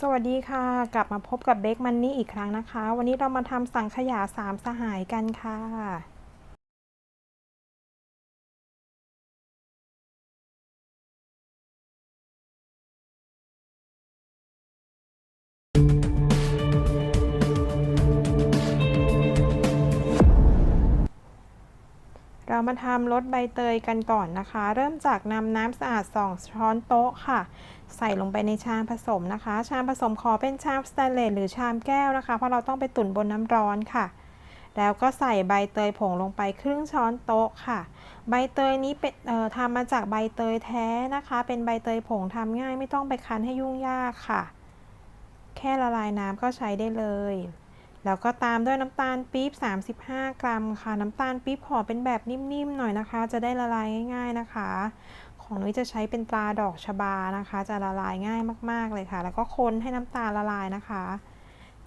สวัสดีค่ะ กลับมาพบกับเบคมันนี่อีกครั้งนะคะ วันนี้เรามาทำสังขยาสามสหายกันค่ะ เรามาทำรสใบเตยกันก่อนนะคะ เริ่มจากนำน้ำสะอาด 2 ช้อนโต๊ะค่ะ ใส่ลงไปในชามผสมนะคะ ชามผสมขอเป็นชามสแตนเลสหรือชามแก้วนะคะ เพราะเราต้องไปตุ๋นบนน้ำร้อนค่ะ แล้วก็ใส่ใบเตยผงลงไปครึ่งช้อนโต๊ะค่ะ ใบเตยนี้เป็นทำมาจากใบเตยแท้นะคะ เป็นใบเตยผงทำง่ายไม่ต้องไปคั้นให้ยุ่งยากค่ะ แค่ละลายน้ำก็ใช้ได้เลย แล้วก็ตามด้วยน้ำตาลปี๊บ 35 กรัมค่ะ น้ำตาลปี๊บห่อเป็นแบบนิ่มๆหน่อยนะคะ จะได้ละลายง่าย ๆนะคะ ของนุ้ยจะใช้เป็นตราดอกชบานะคะ จะละลายง่ายมากๆเลยค่ะ แล้วก็คนให้น้ำตาลละลายนะคะ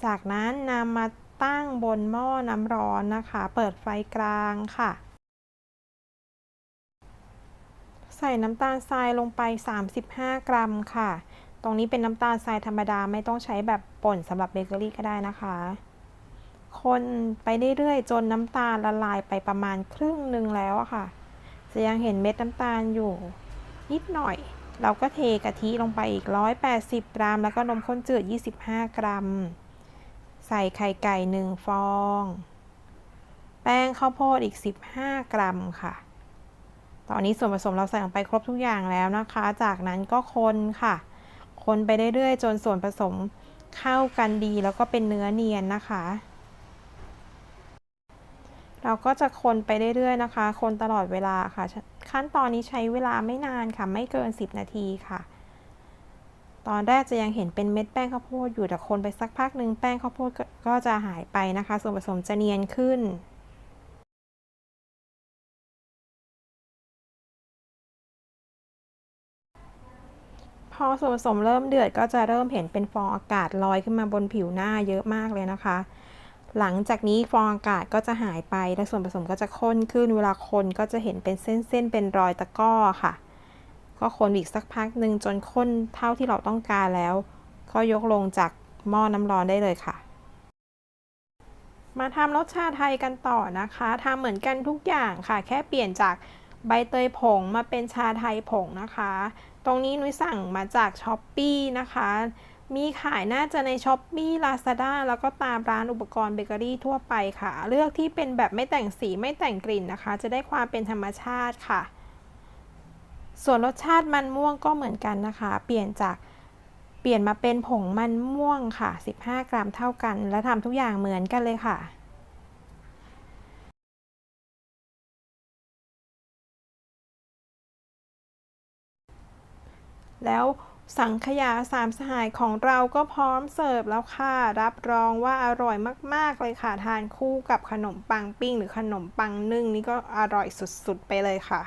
จากนั้นนำมาตั้งบนหม้อน้ำร้อนนะคะ เปิดไฟกลางค่ะ ใส่น้ำตาลทรายลงไป 35 กรัมค่ะ ตรงนี้เป็นน้ำตาลทรายธรรมดาไม่ต้องใช้แบบป่นสำหรับเบเกอรี่ก็ได้นะคะ คนไปเรื่อยๆจนน้ำตาลละลายไปประมาณครึ่งหนึ่งแล้วอะค่ะ จะยังเห็นเม็ดน้ำตาลอยู่ นิดหน่อย เราก็เทกะทิลงไปอีก 180 กรัม แล้วก็นมข้นจืด 25 กรัม ใส่ไข่ไก่ 1 ฟอง แป้งข้าวโพดอีก 15 กรัมค่ะ ตอนนี้ส่วนผสมเราใส่ลงไปครบทุกอย่างแล้วนะคะ จากนั้นก็คนค่ะ คนไปเรื่อยๆ จนส่วนผสมเข้ากันดีแล้วก็เป็นเนื้อเนียนนะคะ เราก็จะคนไปเรื่อยๆนะคะ คนตลอดเวลาค่ะ ขั้นตอนนี้ใช้เวลาไม่นานค่ะ ไม่เกิน 10 นาทีค่ะ ตอนแรกจะยังเห็นเป็นเม็ดแป้งข้าวโพดอยู่แต่คนไปสักพักหนึ่งแป้งข้าวโพดก็ก็จะหายไปนะคะ ส่วนผสมจะเนียนขึ้นพอส่วนผสมเริ่มเดือดก็จะเริ่มเห็นเป็นฟองอากาศลอยขึ้นมาบนผิวหน้าเยอะมากเลยนะคะ หลังจากนี้ฟองอากาศก็จะหายไป และส่วนผสมก็จะข้นขึ้น เวลาคนก็จะเห็นเป็นเส้นๆ เป็นรอยตะก้อค่ะ ก็คนอีกสักพักหนึ่งจนข้นเท่าที่เราต้องการแล้ว ก็ยกลงจากหม้อน้ำร้อนได้เลยค่ะ มาทำรสชาไทยกันต่อนะคะทำเหมือนกันทุกอย่างค่ะ แค่เปลี่ยนจากใบเตยผงมาเป็นชาไทยผงนะคะ ตรงนี้นุ้ยสั่งมาจากช้อปปีนะคะ มีขายน่าจะในช้อปปี้ลาซาด้าแล้วก็ตามร้านอุปกรณ์เบเกอรี่ทั่วไปค่ะ เลือกที่เป็นแบบไม่แต่งสีไม่แต่งกลิ่นนะคะ จะได้ความเป็นธรรมชาติค่ะ ส่วนรสชาติมันม่วงก็เหมือนกันนะคะ เปลี่ยนจากเปลี่ยนมาเป็นผงมันม่วงค่ะ 15 กรัมเท่ากัน และทำทุกอย่างเหมือนกันเลยค่ะแล้ว สังขยาสามสหายของเราก็พร้อมเสิร์ฟแล้วค่ะ รับรองว่าอร่อยมาก ๆ เลยค่ะ ทานคู่กับขนมปังปิ้ง หรือขนมปังนึ่งนี่ก็อร่อยสุด ๆ ไปเลยค่ะ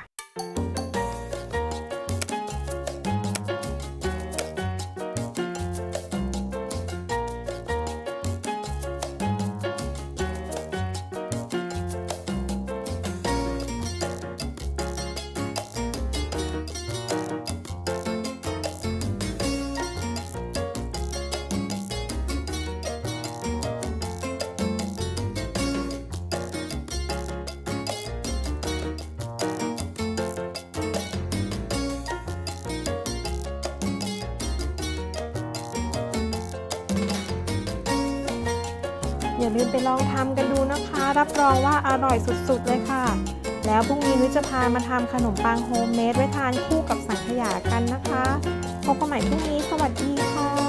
อย่าลืมไปลองทำกันดูนะคะ รับรองว่าอร่อยสุดๆ เลยค่ะ แล้วพรุ่งนี้นุ้ยจะพามาทำขนมปังโฮมเมดไว้ทานคู่กับสังขยากันนะคะ พบกันใหม่พรุ่งนี้ สวัสดีค่ะ